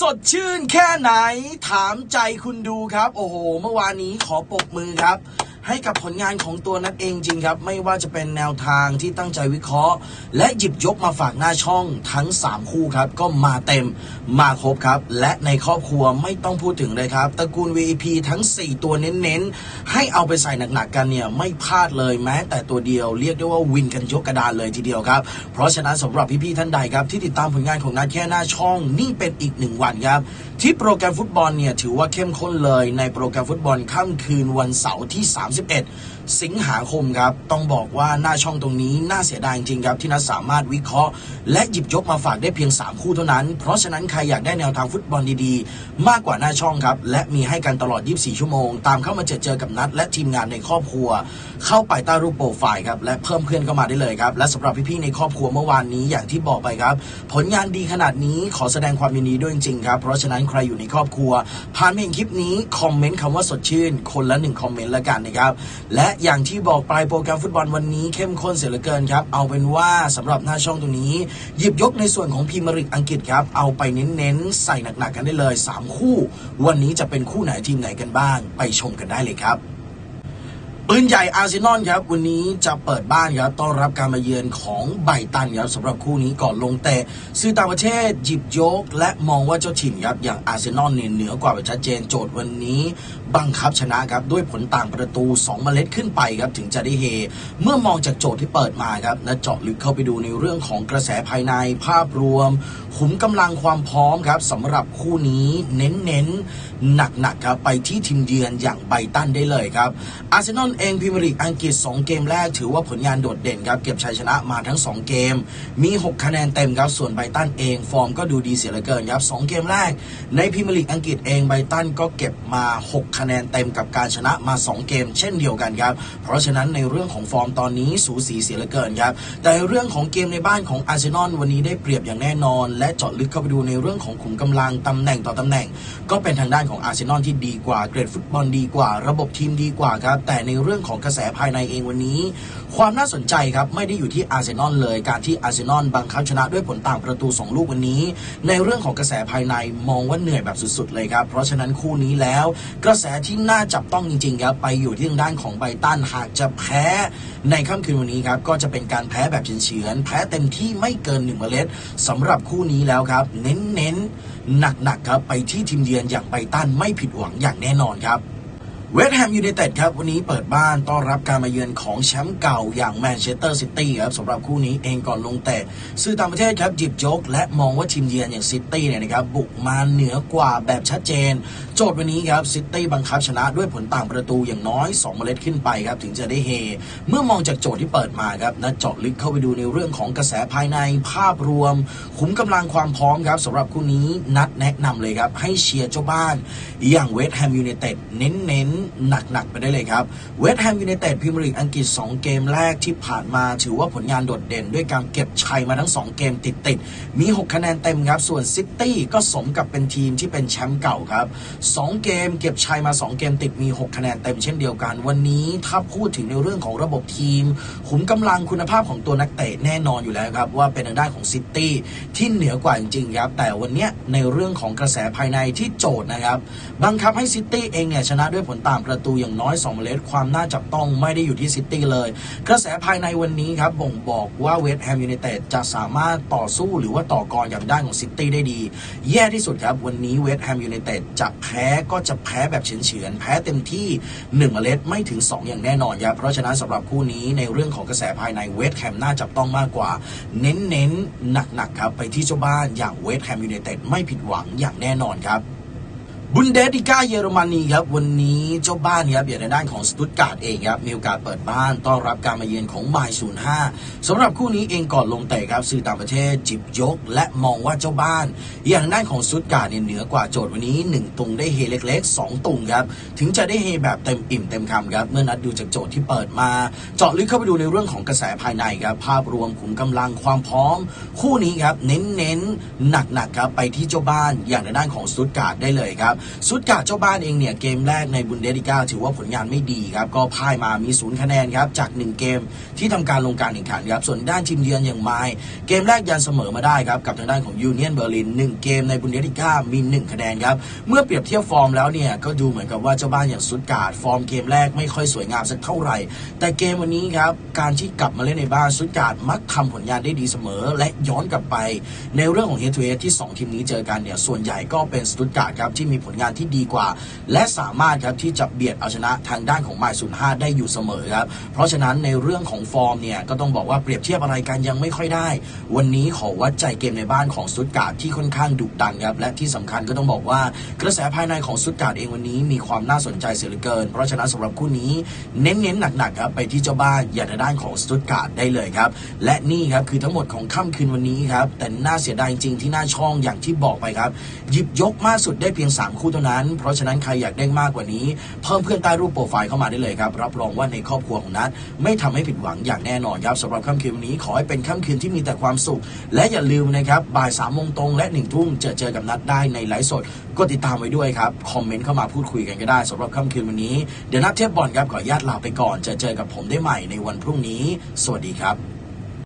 สดชื่นแค่ไหนถามใจคุณดูครับ โอ้โห เมื่อวานนี้ขอปรบมือครับ ให้กับผลงานของตัวนัดเองจริงครับ ไม่ว่าจะเป็นแนวทางที่ตั้งใจวิเคราะห์ และหยิบยกมาฝากหน้าช่องทั้ง 3 คู่ครับ ก็มาเต็มมาครบครับ และในครอบครัวไม่ต้องพูดถึงเลยครับตระกูล VIP ทั้ง 4 ตัวเน้นๆ ให้เอาไปใส่หนักๆกันเนี่ยไม่พลาดเลยแม้ แต่ตัวเดียวเรียกได้ว่าวินกันยกกระดานเลยทีเดียวครับ เพราะฉะนั้นสำหรับพี่ๆท่านใดครับ ที่ติดตามผลงานของนัดแค่หน้าช่องนี่เป็นอีกหนึ่งวันครับที่โปรแกรมฟุตบอลเนี่ยถือว่าเข้มข้นเลยในโปรแกรมฟุตบอลค่ำคืนวันเสาร์ที่31 สิงหาคมครับ ต้องบอกว่าหน้าช่องตรงนี้น่าเสียดายจริงครับ ที่นัดสามารถวิเคราะห์ และหยิบยกมาฝากได้เพียง 3 คู่เท่านั้น เพราะฉะนั้นใครอยากได้แนวทางฟุตบอลดีๆ มากกว่าหน้าช่องครับ และมีให้กันตลอด 24 ชั่วโมง ตามเข้ามาเจอเจอกับนัดและทีมงานในครอบครัว เข้าไปใต้รูปโปรไฟล์ครับและเพิ่มเพื่อนเข้ามาได้เลยครับและสำหรับพี่ๆในครอบครัวเมื่อวานนี้อย่างที่บอกไปครับ ผลงานดีขนาดนี้ขอแสดงความยินดีด้วยจริงครับเพราะฉะนั้นใครอยู่ในครอบครัวผ่านมาเห็นคลิปนี้คอมเมนต์คำว่าสดชื่น คนละหนึ่งคอมเมนต์ละกันนะครับและอย่างที่บอกไปโปรแกรมฟุตบอลวันนี้เข้มข้นเสียเหลือเกินครับ เอาเป็นว่าสำหรับหน้าช่องตรงนี้ หยิบยกในส่วนของพรีเมียร์ลีกอังกฤษครับ เอาไปเน้นๆ ใส่หนักๆกันได้เลย 3 คู่ วันนี้จะเป็นคู่ไหนทีมไหนกันบ้าง ไปชมกันได้เลยครับ ปืนใหญ่อาร์เซนอลครับวันนี้จะเปิดบ้านครับต้อนรับการมาเยือนของไบตันครับสำหรับคู่นี้ก่อนลงเตะสื่อต่างประเทศหยิบยก และมองว่าเจ้าถิ่นครับอย่างอาร์เซนอลเนี่ยเหนือกว่าแบบชัดเจนโจทย์วันนี้บังคับชนะครับด้วยผลต่างประตู 2 เมล็ดขึ้นไปครับถึงจะได้เฮ เมื่อมองจากโจทย์ที่เปิดมาครับและเจาะลึกเข้าไปดูในเรื่องของกระแสภายในภาพรวมขุมกำลังความพร้อมครับสำหรับคู่นี้เน้นๆหนักๆครับไปที่ทีมเยือนอย่างไบตันได้เลยครับอาร์เซนอลเองพรีเมียร์ลีกอังกฤษ 2 เกมแรกถือว่าผลงานโดดเด่นครับ เก็บชัยชนะมาทั้ง 2 เกม มี 6 คะแนนเต็มครับ ส่วนไบตันเองฟอร์มก็ดูดีเสียเหลือเกินครับ 2 เกมแรก ในพรีเมียร์ลีกอังกฤษเองไบตันก็เก็บมา 6 คะแนนเต็มกับการชนะมา 2 เกม เช่นเดียวกันครับ เพราะฉะนั้นในเรื่องของฟอร์มตอนนี้สูสีเสียเหลือเกินครับ แต่เรื่องของเกมในบ้านของอาร์เซนอลวันนี้ได้เปรียบอย่างแน่นอน และเจาะลึกเข้าไปดูในเรื่องของขุมกำลังตำแหน่งต่อตำแหน่ง ก็เป็นทางด้านของอาร์เซนอลที่ดีกว่าเกรดฟุตบอลดีกว่า ระบบทีมดีกว่าครับแต่ในเรื่องื่องของกระแสภายในเองวันนี้ ความน่าสนใจครับไม่ได้อยู่ที่อาร์เซนอลเลย การที่อาร์เซนอลบังคับชนะด้วยผลต่างประตู 2 ลูกวันนี้ ในเรื่องของกระแสภายในมองว่าเหนื่อยแบบสุดๆเลยครับ เพราะฉะนั้นคู่นี้แล้ว กระแสที่น่าจับต้องจริงๆครับไปอยู่ที่ทางด้านของไบตันหากจะแพ้ในค่ำคืนวันนี้ครับก็จะเป็นการแพ้แบบเฉือนๆแพ้เต็มที่ไม่เกินหนึ่งเมล็ดสำหรับคู่นี้แล้วครับ เน้นๆหนักๆครับไปที่ทีมเยือนอย่างไบตันไม่ผิดหวังอย่างแน่นอนครับ เวสต์แฮมยูไนเต็ดครับ วันนี้เปิดบ้านต้อนรับการมาเยือนของแชมป์เก่าอย่างแมนเชสเตอร์ซิตี้ครับสำหรับคู่นี้เองก่อนลงเตะสื่อต่างประเทศครับจิบยกและมองว่าทีมเยือนอย่างซิตี้เนี่ยนะครับบุกมาเหนือกว่าแบบชัดเจน จทย์วันนี้ครับซิตี้บังคับชนะด้วยผลต่างประตูอย่างน้อย 2 เมล็ดขึ้นไปครับถึงจะได้เฮ เมื่อมองจากโจทย์ที่เปิดมาครับนะเจาะลึกเข้าไปดูในเรื่องของกระแสภายในภาพรวม ขุมกำลังความพร้อมครับสำหรับคู่นี้นัดแนะนำเลยครับให้เชียร์เจ้าบ้าน อย่างเวสต์แฮมยูไนเต็ดเน้นๆหนักๆไปได้เลยครับเวสต์แฮมยูไนเต็ดพรีเมียร์ลีกอังกฤษ 2 เกมแรกที่ผ่านมาถือว่าผลงานโดดเด่น ด้วยการเก็บชัยมาทั้ง 2 เกมติดๆมี 6 คะแนนเต็มครับส่วนซิตี้ก็สมกับเป็นทีมที่เป็นแชมป์เก่าครับ2 เกม เก็บชัยมา 2 เกมติดมี 6 คะแนนเต็มเช่นเดียวกัน วันนี้ถ้าพูดถึงในเรื่องของระบบทีม ขุมกำลังคุณภาพของตัวนักเตะแน่นอนอยู่แล้วครับ ว่าเป็นทางด้านของซิตี้ที่เหนือกว่าจริงๆครับ แต่วันนี้ในเรื่องของกระแสภายในที่โจทย์นะครับ บังคับให้ซิตี้เองเนี่ยชนะด้วยผลต่างประตูอย่างน้อย2เมล็ดความน่าจับต้องไม่ได้อยู่ที่ซิตี้เลย กระแสภายในวันนี้ครับบ่งบอกว่าเวสต์แฮมยูไนเต็ดจะสามารถต่อสู้หรือว่าต่อกรอย่างด้านของซิตี้ได้ดี แย่ที่สุดครับวันนี้เวสต์แฮมยูไนเต็ดจะแพ้ก็จะแพ้แบบเฉือนๆแพ้เต็มที่1เมล็ดไม่ถึง 2 อย่างแน่นอนครับเพราะฉะนั้นสำหรับคู่นี้ในเรื่องของกระแสภายในเวสแฮมน่าจับต้องมากกว่า เน้นๆหนักๆครับไปที่เจ้าบ้านอย่างเวสแฮมยูไนเต็ดไม่ผิดหวังอย่างแน่นอนครับ บุนเดสติก้าเยอรมนีครับวันนี้เจ้าบ้านครับอย่างในด้านของสตุตการ์ดเองครับมีโอกาสเปิดบ้านต้อนรับการมาเยือนของบาย05สำหรับคู่นี้เองก่อนลงเตะครับสื่อต่างประเทศจิบยก และมองว่าเจ้าบ้าน อย่างด้านของสตุตการ์ดเนี่ยเหนือกว่าโจทย์วันนี้ 1ตุงได้เฮเล็กๆ 2 ตุงครับถึงจะได้เฮแบบเต็มอิ่มเต็มคำครับเมื่อนัดดูจากโจทย์ที่เปิดมา เจาะลึกเข้าไปดูในเรื่องของกระแสภายในครับภาพรวมขุมกำลังความพร้อม คู่นี้ครับเน้นๆหนักๆครับไปที่เจ้าบ้านอย่างในด้านของสตุตการ์ดได้เลยครับสุดกาเจ้าบ้านเองเนี่ยเกมแรกในบุนเดสลิก้าถือว่าผลงานไม่ดีครับก็พ่ายมามีศูนย์คะแนนครับจาก 1 เกมที่ทำการลงการแข่งขันครับส่วนด้านทีมเยือนอย่างไมล์เกมแรกยันเสมอมาได้ครับกับทางด้านของยูเนียนเบอร์ลิน1เกมในบุนเดสลิก้ามี 1 คะแนนครับเมื่อเปรียบเทียบฟอร์มแล้วเนี่ยก็ดูเหมือนกับว่าเจ้าบ้านอย่างสุดกาดฟอร์มเกมแรกไม่ค่อยสวยงามสักเท่าไหร่ แต่เกมวันนี้ครับการที่กลับมาเล่นในบ้านสุดกาดมักทำผลงานได้ดีเสมอ และย้อนกลับไป ในเรื่องของ head to head ที่ 2 ทีมนี้เจอกันเนี่ยส่วนใหญ่ก็เป็นสตุตการ์ดครับที่มีผลงานที่ดีกว่า และสามารถครับที่จะเบียดเอาชนะทางด้านของไมล์ศูนย์ห้าได้อยู่เสมอครับเพราะฉะนั้นในเรื่องของฟอร์มเนี่ยก็ต้องบอกว่าเปรียบเทียบอะไรกันยังไม่ค่อยได้ วันนี้ขอวัดใจเกมในบ้านของสตุตการ์ดที่ค่อนข้างดุดันครับและที่สำคัญก็ต้องบอกว่ากระแสภายในของสตุตการ์ดเองวันนี้มีความน่าสนใจเสียเหลือเกิน เพราะฉะนั้นสำหรับคู่นี้เน้นๆหนักๆครับไปที่เจ้าบ้านอย่างทางด้านของสตุตการ์ดได้เลยครับและนี่ครับคือทั้งหมดของค่ำคืนวันนี้ครับแต่น่าเสียดายจริงๆที่หน้าช่องอย่างที่บอกไปครับหยิบยกมากสุดได้เพียง3คู่เท่านั้น เพราะฉะนั้นใครอยากได้มากกว่านี้ เพิ่มเพื่อนใต้รูปโปรไฟล์เข้ามาได้เลยครับรับรองว่าในครอบครัวของนัทไม่ทำให้ผิดหวังอย่างแน่นอนครับสำหรับค่ำคืนวันนี้ขอให้เป็นค่ำคืนที่มีแต่ความสุข และอย่าลืมนะครับบ่ายสามโมงตรงและหนึ่งทุ่มเจอเจอกับนัทได้ในไลฟ์สดก็ติดตามไว้ด้วยครับคอมเมนต์เข้ามาพูดคุยกันก็ได้สำหรับค่ำคืนวันนี้เดี๋ยวนัทเทพบอลครับขออนุญาตลาไปก่อนเจอเจอกับผมได้ใหม่ในวันพรุ่งนี้ สวัสดีครับ